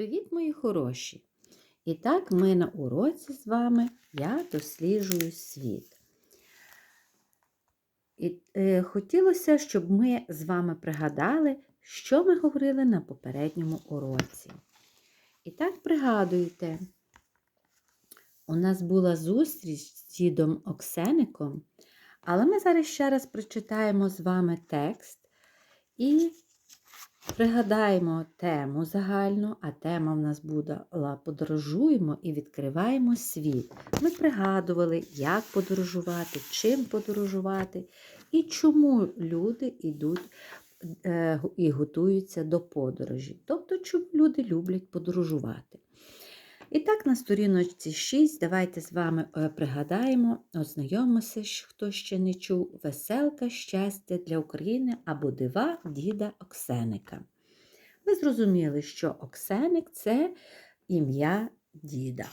Привіт, мої хороші! І так, ми на уроці з вами я досліджую світ. І е, хотілося, щоб ми з вами пригадали, що ми говорили на попередньому уроці. І так, пригадуйте, у нас була зустріч з дідом Оксеником, але ми зараз ще раз прочитаємо з вами текст і Пригадаємо тему загальну, а тема в нас була подорожуємо і відкриваємо світ. Ми пригадували, як подорожувати, чим подорожувати і чому люди йдуть е, і готуються до подорожі. Тобто, чому люди люблять подорожувати. І так, на сторіночці 6 давайте з вами е, пригадаємо, ознайомимося, хто ще не чув, веселка щастя для України або дива діда Оксеника. Ви зрозуміли, що Оксеник це ім'я діда.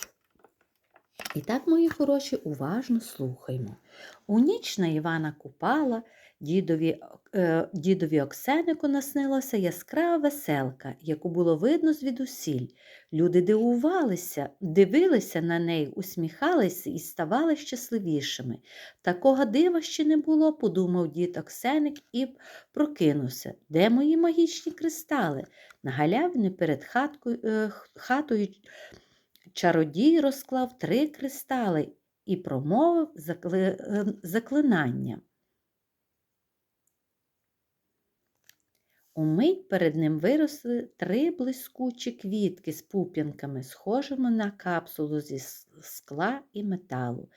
І так, мої хороші, уважно слухаймо. У ніч на Івана Купала дідові е, дідові Оксенику наснилася яскрава веселка, яку було видно звідусіль. Люди дивувалися, дивилися на неї, усміхалися і ставали щасливішими. Такого дива ще не було, подумав дід Оксеник і прокинувся. Де мої магічні кристали? На галявині перед хаткою, е, хатою чародій розклав три кристали і промовив е, заклинання. Умить перед ним виросли три блискучі квітки з пуп'янками, схожими на капсулу зі скла і металу.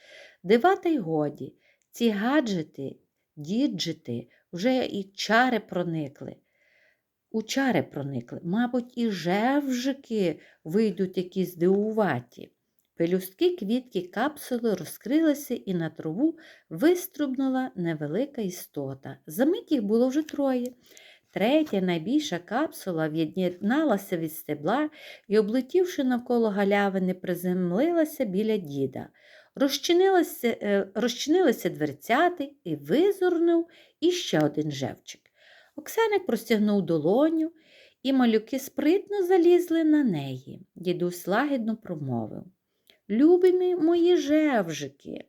Дива та й годі, ці гаджети, діджити вже і чари проникли. У чари проникли, мабуть, і жевжики вийдуть якісь дивуваті. Пелюстки квітки капсули розкрилися і на траву виструбнула невелика істота. Замить їх було вже троє. Третя найбільша капсула від'єдналася від стебла і, облетівши навколо галявини, приземлилася біля діда. Розчинилися, е, розчинилися дверцяти і визирнув іще один жевчик. Оксаник простягнув долоню, і малюки спритно залізли на неї. Дідусь лагідно промовив Любі мої жевжики,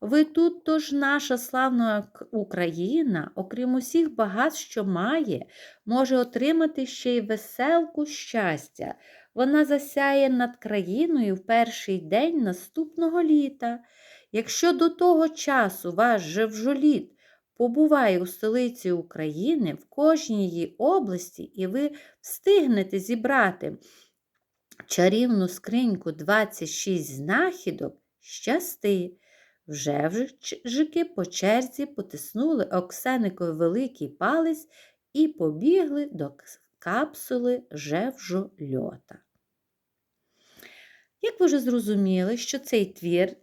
ви тут тож наша славна Україна, окрім усіх багат, що має, може отримати ще й веселку щастя. Вона засяє над країною в перший день наступного літа. Якщо до того часу ваш жевжоліт побуває у столиці України в кожній її області, і ви встигнете зібрати чарівну скриньку 26 знахідок, щасти. Вже жики по черзі потиснули Оксеникові великий палець і побігли до капсули жевжольота. Як ви вже зрозуміли, що цей твір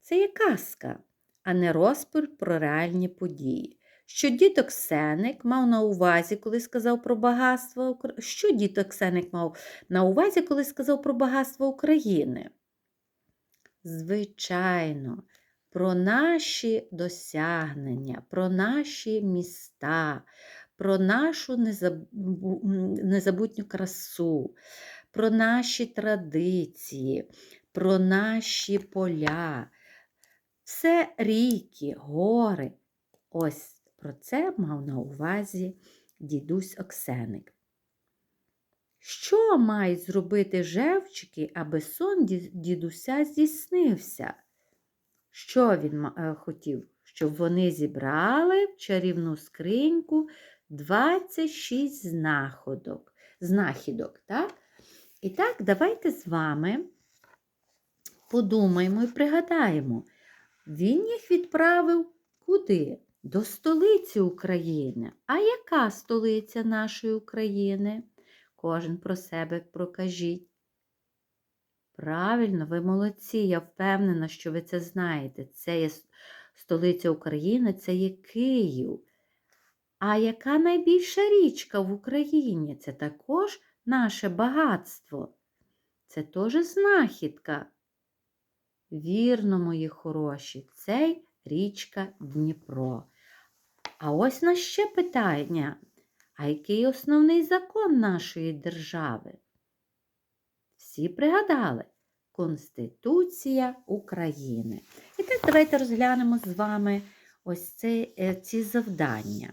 це є казка, а не розпір про реальні події. Що діток Сеник мав на увазі, коли сказав про багатство Що діток Сеник мав на увазі, коли сказав про багатство України? Звичайно, про наші досягнення, про наші міста, про нашу незабутню красу, про наші традиції, про наші поля. Все ріки, гори. Ось про це мав на увазі дідусь Оксеник. Що мають зробити жевчики, аби сон дідуся здійснився? Що він е, хотів? Щоб вони зібрали в чарівну скриньку 26 знаходок, знахідок. так? І так, давайте з вами подумаємо і пригадаємо, він їх відправив куди? До столиці України. А яка столиця нашої України? Кожен про себе прокажіть. Правильно, ви молодці, я впевнена, що ви це знаєте. Це є столиця України, це є Київ. А яка найбільша річка в Україні? Це також наше багатство. Це теж знахідка. Вірно, мої хороші, це річка Дніпро. А ось на ще питання. А який основний закон нашої держави? Всі пригадали? Конституція України. І так давайте розглянемо з вами ось це, е, ці завдання.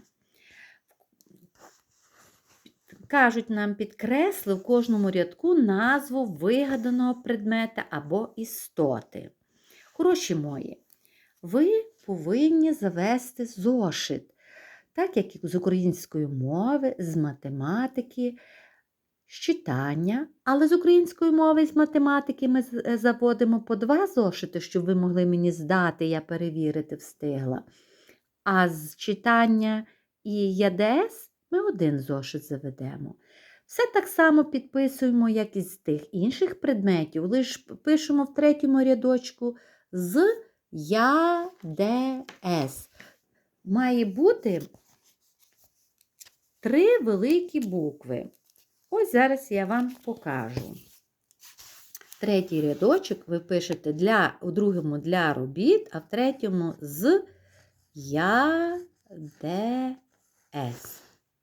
Кажуть нам, підкресли в кожному рядку назву вигаданого предмета або істоти. Хороші мої, ви повинні завести зошит, так як з української мови, з математики, з читання, але з української мови і з математики ми е, заводимо по два зошити, щоб ви могли мені здати, я перевірити встигла. А з читання і ЯДС ми один зошит заведемо. Все так само підписуємо, як і з тих інших предметів, лише пишемо в третьому рядочку з ЯДС. Має бути три великі букви. Ось зараз я вам покажу. Третій рядочок ви пишете для, у другому для робіт, а в третьому з ЯДС.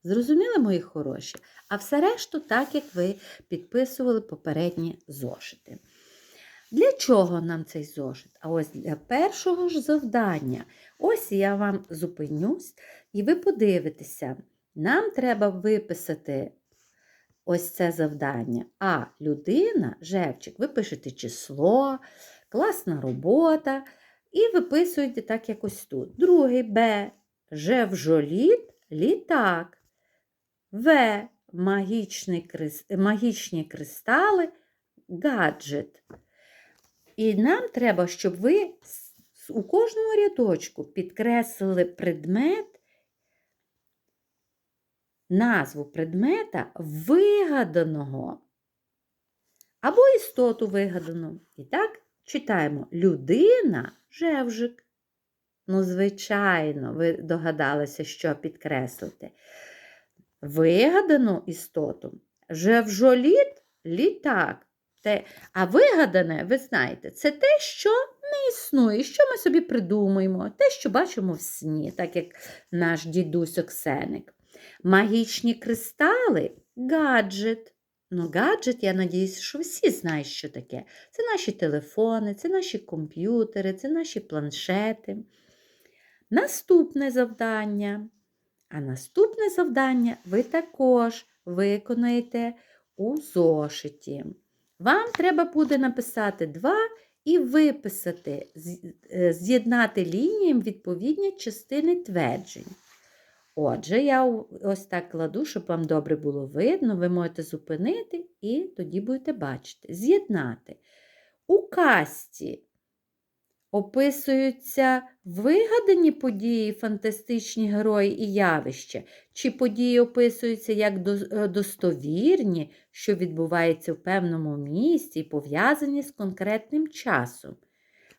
Зрозуміли, мої хороші? А все решту, так як ви підписували попередні зошити. Для чого нам цей зошит? А ось для першого ж завдання. Ось я вам зупинюсь, і ви подивитеся, нам треба виписати ось це завдання. А людина, Жевчик, ви пишете число, класна робота, і виписуєте так якось тут. Другий Б. Жевжоліт, літак. В. Магічний, крис- магічні кристали, гаджет. І нам треба, щоб ви у кожному рядочку підкреслили предмет, назву предмета вигаданого або істоту вигадану. І так читаємо людина жевжик. Ну, звичайно, ви догадалися, що підкреслити. Вигадану істоту. Жевжоліт літак. Те, а вигадане, ви знаєте, це те, що не існує, що ми собі придумуємо, те, що бачимо в сні, так як наш дідусь Оксеник. Магічні кристали гаджет. Ну, гаджет, я надіюся, що всі знають, що таке. Це наші телефони, це наші комп'ютери, це наші планшети. Наступне завдання. А наступне завдання ви також виконаєте у зошиті. Вам треба буде написати два і виписати, е, з'єднати лініям відповідні частини тверджень. Отже, я ось так кладу, щоб вам добре було видно. Ви можете зупинити і тоді будете бачити. З'єднати. У касті описуються вигадані події, фантастичні герої і явища, чи події описуються як е, достовірні, що відбуваються в певному місці і пов'язані з конкретним часом.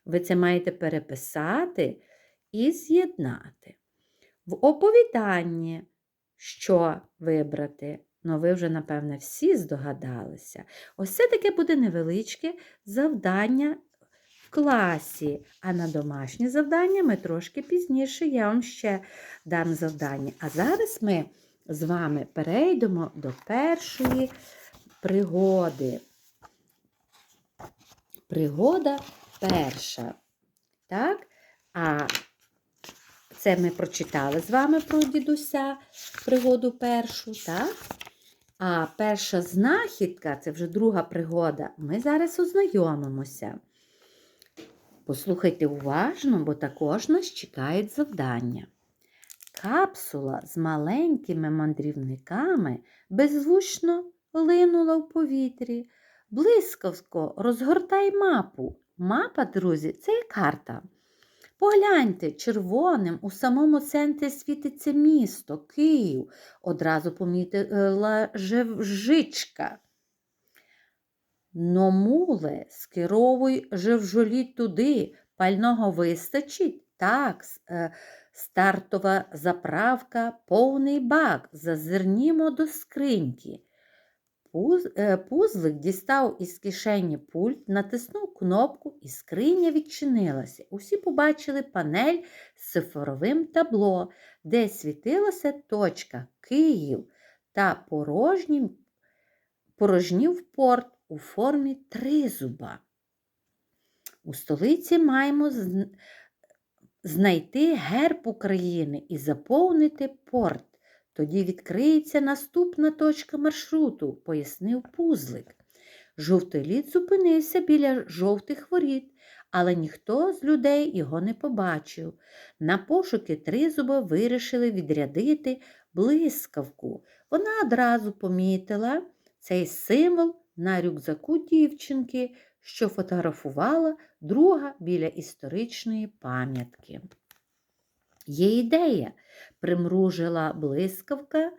Ви це маєте переписати і з'єднати. В оповіданні, що вибрати, ну ви вже, напевне, всі здогадалися. Ось це таке буде невеличке завдання класі, а на домашнє завдання ми трошки пізніше я вам ще дам завдання. А зараз ми з вами перейдемо до першої пригоди. Пригода перша. Так? А це ми прочитали з вами про дідуся пригоду першу, так? А перша знахідка це вже друга пригода. Ми зараз ознайомимося. Послухайте уважно, бо також нас чекають завдання. Капсула з маленькими мандрівниками беззвучно линула в повітрі. Блискавко розгортай мапу. Мапа, друзі, це є карта. Погляньте, червоним у самому центрі світиться місто, Київ. Одразу помітила жевжичка. Номуле, скеровуй жевжолі туди, пального вистачить. Так, е, стартова заправка, повний бак. Зазирнімо до скриньки. Е, пузлик дістав із кишені пульт, натиснув кнопку і скриня відчинилася. Усі побачили панель з цифровим табло, де світилася точка Київ та порожнім, порожнів порт у формі тризуба. У столиці маємо знайти герб України і заповнити порт. Тоді відкриється наступна точка маршруту, пояснив пузлик. Жовтий лід зупинився біля жовтих воріт, але ніхто з людей його не побачив. На пошуки тризуба вирішили відрядити блискавку. Вона одразу помітила цей символ на рюкзаку дівчинки, що фотографувала друга біля історичної пам'ятки. Є ідея, примружила блискавка,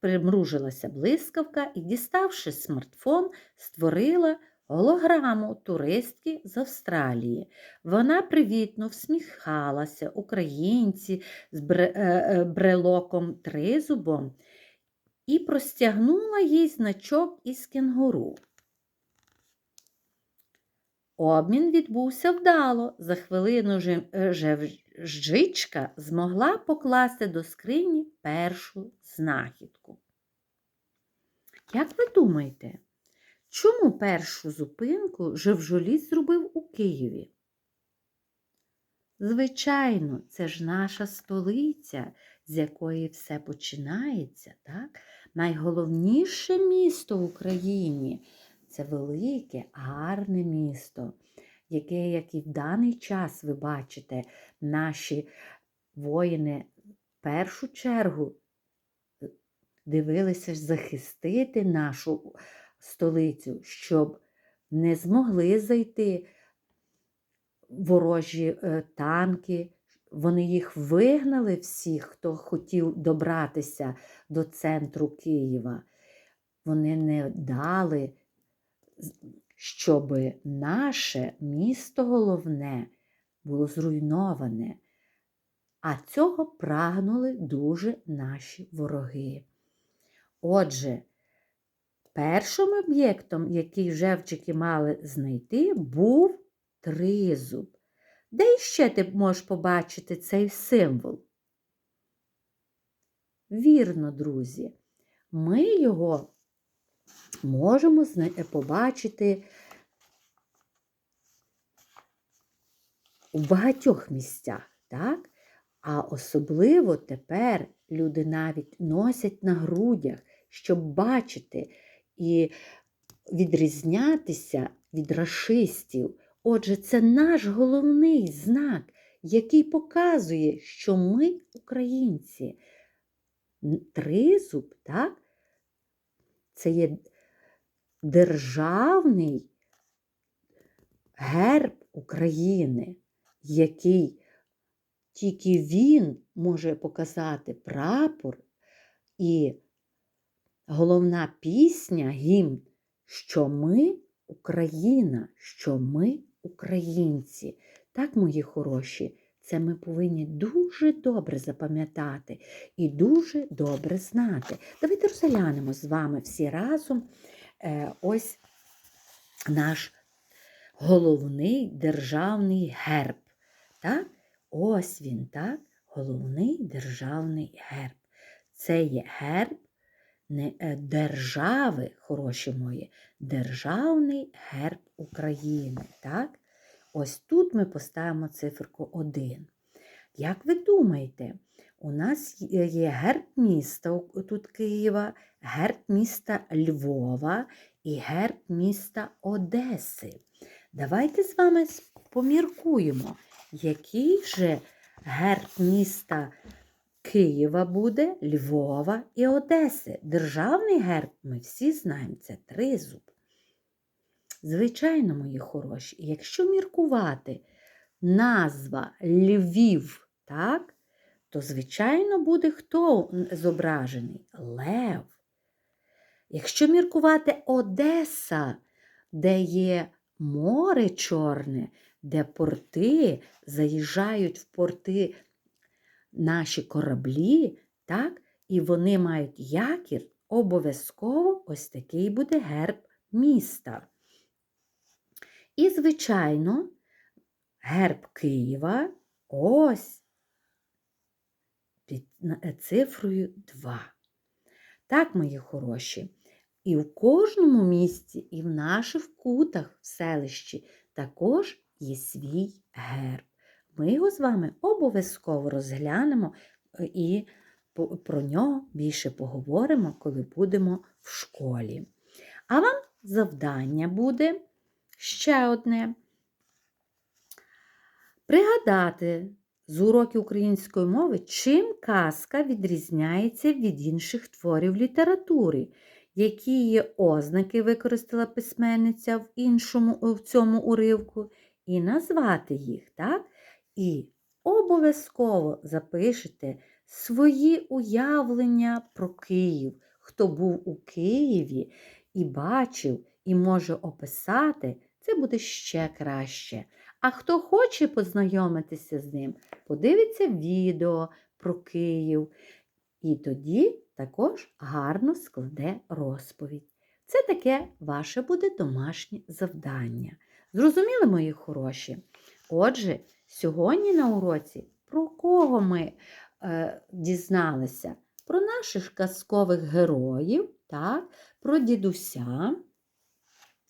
примружилася блискавка і, діставши смартфон, створила голограму туристки з Австралії. Вона привітно всміхалася українці з е, е, брелоком тризубом і простягнула їй значок із кенгуру. Обмін відбувся вдало. За хвилину е, жичка змогла покласти до скрині першу знахідку. Як ви думаєте, чому першу зупинку Жевжоліт зробив у Києві? Звичайно, це ж наша столиця, з якої все починається, так? Найголовніше місто в Україні це велике, гарне місто, яке, як і в даний час, ви бачите, наші воїни в першу чергу е, дивилися захистити нашу столицю, щоб не змогли зайти ворожі е, танки. Вони їх вигнали всіх, хто хотів добратися до центру Києва. Вони не дали, щоб наше місто головне було зруйноване. А цього прагнули дуже наші вороги. Отже, першим об'єктом, який жевчики мали знайти, був тризуб. Де іще ти можеш побачити цей символ? Вірно, друзі, ми його можемо побачити у багатьох місцях, так? А особливо тепер люди навіть носять на грудях, щоб бачити і відрізнятися від расистів. Отже, це наш головний знак, який показує, що ми українці. Тризуб, так? Це є державний герб України, який тільки він може показати прапор і головна пісня, гімн, що ми Україна, що ми українці. Так, мої хороші, це ми повинні дуже добре запам'ятати і дуже добре знати. Давайте розглянемо з вами всі разом е, ось наш головний державний герб. Так? Ось він, так? Головний державний герб. Це є герб не е, держави, хороші мої, державний герб України. так? Ось тут ми поставимо циферку 1. Як ви думаєте, у нас є герб міста тут Києва, герб міста Львова і герб міста Одеси. Давайте з вами поміркуємо, який же герб міста Києва буде, Львова і Одеси. Державний герб, ми всі знаємо, це тризуб. Звичайно, мої хороші, якщо міркувати назва Львів, так, то, звичайно, буде хто зображений? Лев. Якщо міркувати Одеса, де є море чорне, де порти заїжджають в порти наші кораблі, так, і вони мають якір, обов'язково ось такий буде герб міста. І, звичайно, герб Києва ось під цифрою 2. Так, мої хороші, І в кожному місті, і в наших кутах в селищі також є свій герб. Ми його з вами обов'язково розглянемо е, і про нього більше поговоримо, коли будемо в школі. А вам завдання буде ще одне. Пригадати з уроків української мови, чим казка відрізняється від інших творів літератури, які є ознаки використала письменниця в іншому в цьому уривку, і назвати їх, так? І обов'язково запишете свої уявлення про Київ. Хто був у Києві і бачив, і може описати, це буде ще краще. А хто хоче познайомитися з ним, подивиться відео про Київ. І тоді також гарно складе розповідь. Це таке ваше буде домашнє завдання. Зрозуміли, мої хороші? Отже, сьогодні на уроці про кого ми е, дізналися? Про наших казкових героїв, так? про дідуся,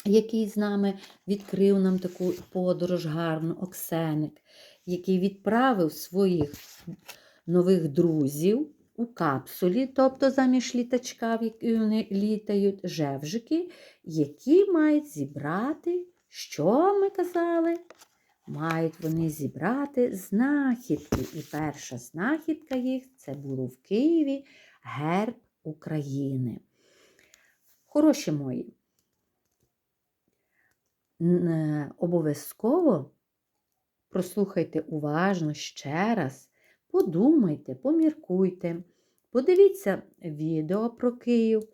який з нами відкрив нам таку подорож гарну Оксеник, який відправив своїх нових друзів у капсулі, тобто заміж літачка, в якій вони літають, жевжики, які мають зібрати, що ми казали? Мають вони зібрати знахідки. І перша знахідка їх це було в Києві герб України. Хороші мої, е, обов'язково прослухайте уважно ще раз, подумайте, поміркуйте, подивіться відео про Київ,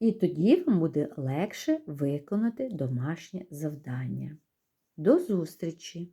і тоді вам буде легше виконати домашнє завдання. До зустрічі!